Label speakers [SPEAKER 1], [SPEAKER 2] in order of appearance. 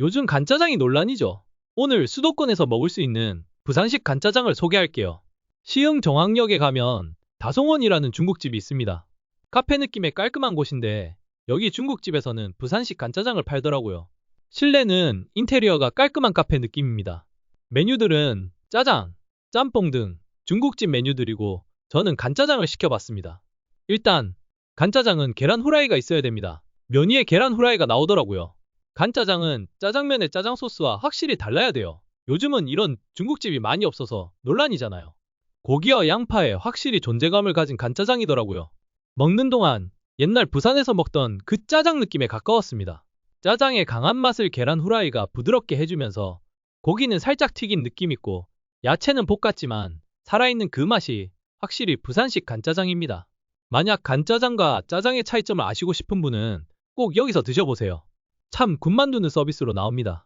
[SPEAKER 1] 요즘 간짜장이 논란이죠. 오늘 수도권에서 먹을 수 있는 부산식 간짜장을 소개할게요. 시흥 정왕역에 가면 다송원이라는 중국집이 있습니다. 카페 느낌의 깔끔한 곳인데 여기 중국집에서는 부산식 간짜장을 팔더라고요. 실내는 인테리어가 깔끔한 카페 느낌입니다. 메뉴들은 짜장, 짬뽕 등 중국집 메뉴들이고 저는 간짜장을 시켜봤습니다. 일단 간짜장은 계란 후라이가 있어야 됩니다. 면 위에 계란 후라이가 나오더라고요. 간짜장은 짜장면의 짜장 소스와 확실히 달라야 돼요. 요즘은 이런 중국집이 많이 없어서 논란이잖아요. 고기와 양파에 확실히 존재감을 가진 간짜장이더라고요. 먹는 동안 옛날 부산에서 먹던 그 짜장 느낌에 가까웠습니다. 짜장의 강한 맛을 계란 후라이가 부드럽게 해주면서 고기는 살짝 튀긴 느낌 있고 야채는 볶았지만 살아있는 그 맛이 확실히 부산식 간짜장입니다. 만약 간짜장과 짜장의 차이점을 아시고 싶은 분은 꼭 여기서 드셔보세요. 참 군만두는 서비스로 나옵니다.